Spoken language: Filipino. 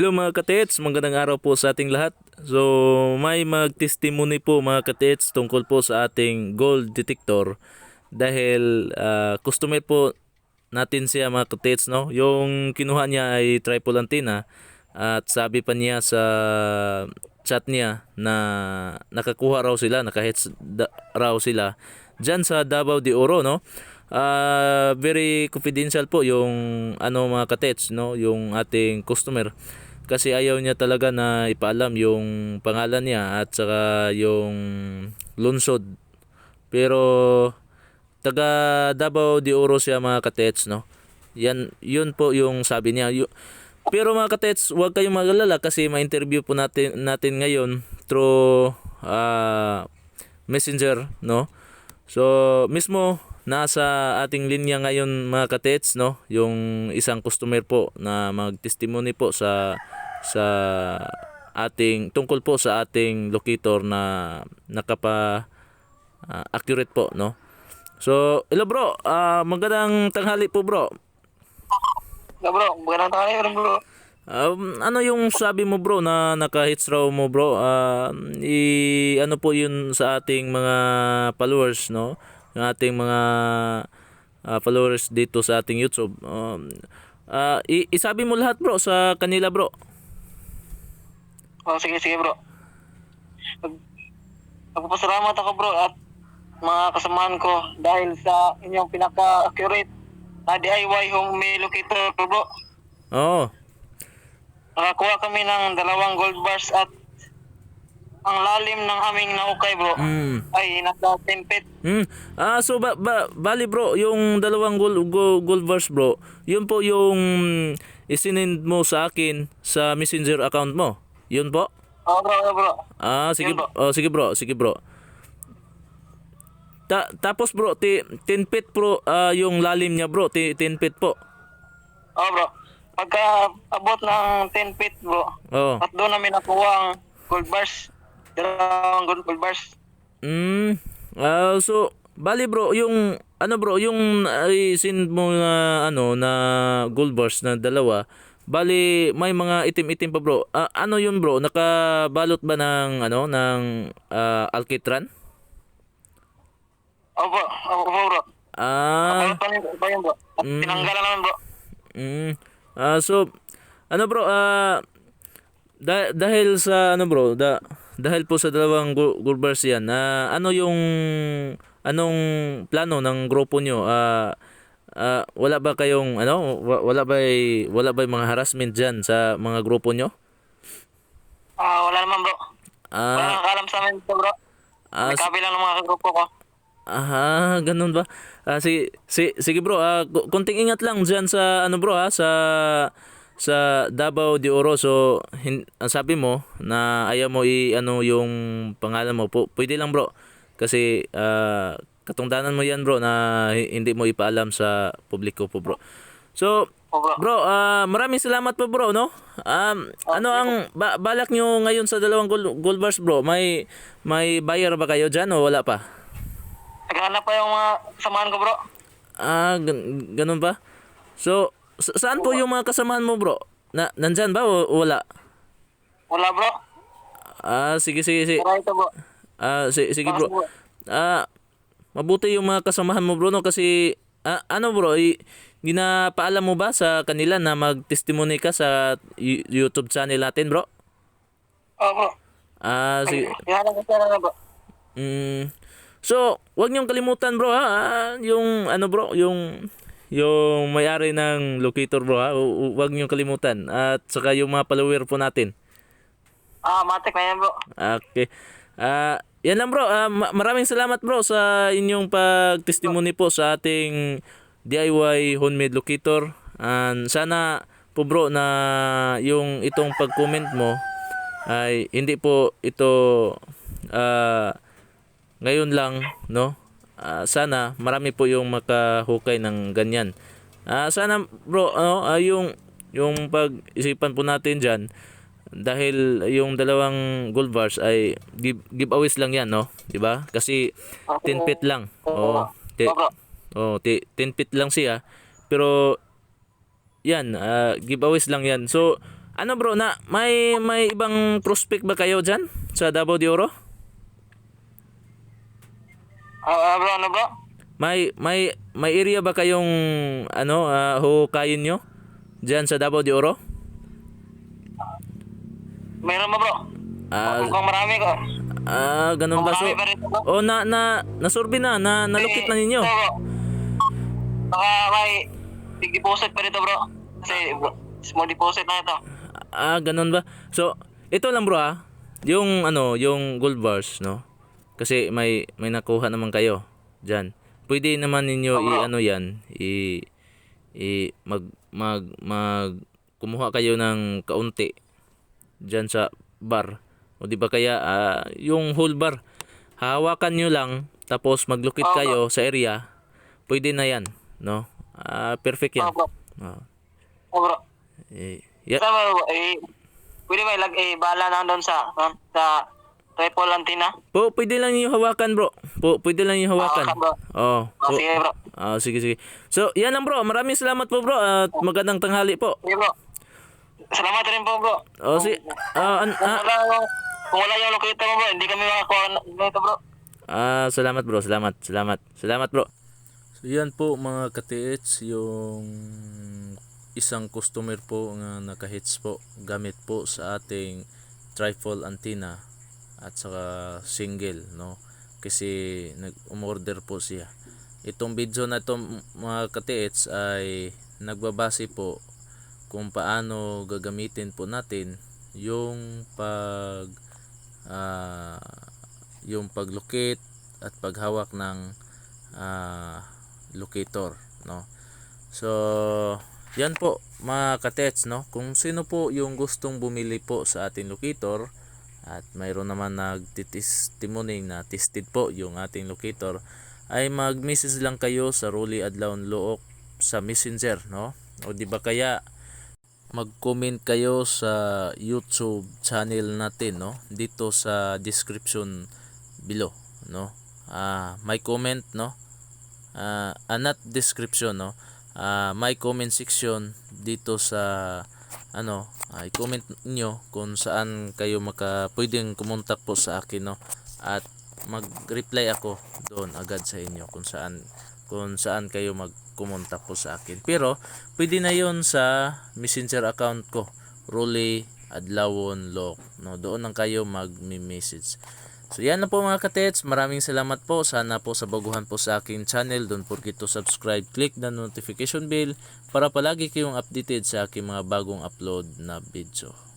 Hello mga katets, magandang araw po sa ating lahat. So may mag-testimony po mga katets tungkol po sa ating gold detector dahil ah, customer po natin siya mga katets no. Yung kinuha niya ay triple antenna at sabi pa niya sa chat niya na nakakuha raw sila, nakahits raw sila dyan sa Davao de Oro no. Ah, very confidential po yung ano mga katets no, yung ating customer kasi ayaw niya talaga na ipaalam yung pangalan niya at saka yung lunsod. Pero taga Davao de Oro siya mga katets no. Yan yun po yung sabi niya. Yu- pero mga katets, huwag kayong magalala kasi ma-interview po natin natin ngayon through ah, Messenger no. So mismo nasa ating linya ngayon mga katets no, yung isang customer po na mag-testimony po sa sa ating tungkol po sa ating locator na nakapa ah, accurate po no. So, hello bro, Ah, magandang tanghali po bro. Na bro, magandang rin bro. Um, ano yung sabi mo bro na naka-hits raw mo bro? Ah, i ano po yun sa ating mga followers no? Yung ating mga ah, followers dito sa ating YouTube. Um, ah, i- isabi mo lahat bro sa kanila bro. Oh, sige, sige bro. Nag Nagpapasalamat ako bro at mga kasamahan ko dahil sa inyong pinaka-accurate na DIY home locator bro. Oo. Nakakuha kami ng dalawang gold bars at ang lalim ng aming naukay bro Mm. ay nasa 10 feet. Hmm. Ah, so ba, ba bali bro, yung dalawang gold, gold, gold bars bro, yun po yung isinend mo sa akin sa Messenger account mo. Yun po? Oh bro, bro. Ah, sige, Yun po. oh, sige bro, sige bro. Ta tapos bro, ti 10 feet bro, ah, yung lalim niya bro, ti 10 feet po. Oh bro. Pagka abot ng 10 feet bro, Oh. at doon namin nakuha ang gold bars. Dalawang gold gold bars. Mm. Ah, so bali bro, yung ano bro, yung ay send mo na ano na gold bars na dalawa, bali may mga itim-itim pa bro. Ah, ano yun bro? Nakabalot ba ng ano ng ah, alkitran? Bro, oh bro. Ah, Ano pa yun, bro? Mm. tinanggalan naman bro. Mm. Ah, so ano bro, ah da- dahil sa ano bro, da dahil po sa dalawang gu- gold bars yan, na ano yung anong plano ng grupo nyo? Ah ah, wala ba kayong ano, wa- wala ba wala ba mga harassment diyan sa mga grupo nyo? Ah, wala naman bro. Wala Ah, nang kalam sa amin ito bro. ah, May kabilang ng mga grupo ko. aha, ganun ba? Ah, si, si, sige bro, ah, ku- konting ingat lang diyan sa ano bro ha, sa sa Davao de Oro. So, hin, ang sabi mo na ayaw mo i ano yung pangalan mo. Po, pwede lang bro. Kasi ah, katungdanan mo yan bro na hi- hindi mo ipaalam sa publiko po bro. So, bro. Ah maraming salamat po bro, no? Um, ano ang ba- balak nyo ngayon sa dalawang gold, gold bars bro? May may buyer ba kayo dyan o wala pa? Naghanap pa yung mga samahan ko bro. Ah, gan- ganun ba? So, sa- saan po yung mga kasamahan mo bro? Na, nandyan ba o wala? Wala bro. Ah, sige, sige, sige. Tara ito bro. Ah, si- sige bro. Ah, mabuti yung mga kasamahan mo bro, no? Kasi, ah, ano bro, i- ginapaalam mo ba sa kanila na mag-testimony ka sa YouTube channel natin bro? Bro. Ah, sige. Sana bro. Mm. So, wag niyong kalimutan bro ha, ah, yung ano bro, yung yung may-ari ng locator bro ha, wag niyong kalimutan at saka yung mga follower po natin. Ah, matik na yan bro. Okay. Ah, yan lang bro. Ma- maraming salamat bro sa inyong pag-testimony po sa ating DIY homemade locator. And sana po bro na yung itong pag-comment mo ay hindi po ito ah, ngayon lang, no? Ah, sana marami po yung makahukay ng ganyan. Ah, sana bro, ano, ah, yung yung pag-isipan po natin diyan dahil yung dalawang gold bars ay give, giveaways lang yan, no? 'Di ba? Kasi 10 feet lang. Oo. ti- Oh oh, ti- 10 feet lang siya. Pero yan, ah, giveaways lang yan. So Ano bro, na may may ibang prospect ba kayo diyan sa Davao de Oro? Ah, ah, bro, ano bro? May may may area ba kayong ano uh, hukayin nyo diyan sa Davao de Oro? Meron ba bro? Ah, Mukhang marami ko. ah ganun ba so? Marami pa rin bro. Oh, na na nasurvey na, na nalukit na ninyo. Ito, bro. Baka may big deposit pa rito bro. Kasi bro, small deposit na ito. Ah, ganun ba? So, ito lang bro ah. Yung ano, yung gold bars, no? Kasi may may nakuha naman kayo diyan. Pwede naman ninyo i ano 'yan, i i mag mag mag kumuha kayo ng kaunti diyan sa bar. O di ba kaya ah, yung whole bar hawakan nyo lang tapos maglukit kayo sa area. Pwede na 'yan, no? Ah, perfect 'yan. Oh. Ah, Oh, bro. eh, yeah. Bro, eh, pwede ba ilag eh, bala na doon sa, ah, sa triple antenna? Po, pwede lang yung hawakan, bro. Po, pwede lang yung hawakan. Hawakan, bro. Oh, Oh, po. sige bro. Ah, sige, sige. So, yan lang, bro. Maraming salamat po, bro. At magandang tanghali po. Sige bro. Salamat rin po bro. Oh, si ah, an- Kung ah, wala yung, kung wala yung locator mo bro, hindi kami makakuha na- nito bro. ah, salamat, bro. Salamat. Salamat. Salamat, bro. So, yan po, mga ka-TH, yung isang customer po nga naka-hits po gamit po sa ating tripod antenna at saka single no kasi nag-umorder po siya itong video na to mga ka-TH ay nagbabase po kung paano gagamitin po natin yung pag ah, yung paglukit at paghawak ng ah, locator no? So yan po mga katets no? Kung sino po yung gustong bumili po sa ating locator at mayroon naman nagtitestimony na tested po yung ating locator ay mag-message lang kayo sa Rolly Adlaon Look sa Messenger no? O di ba kaya mag-comment kayo sa YouTube channel natin no? Dito sa description below no? Ah may comment no? Ah ah, not description no? Ah may comment section dito sa ano ay comment nyo kung saan kayo maka pwedeng kumontak po sa akin no? At mag-reply ako doon agad sa inyo kung saan kung saan kayo magkumontak po sa akin. Pero pwede na yon sa messenger account ko. Rolly Adlawon Lock. No doon lang kayo mag-message So yan na po mga katets, maraming salamat po. Sana po sa baguhan po sa aking channel, don't forget to subscribe, click the notification bell para palagi kayong updated sa aking mga bagong upload na video.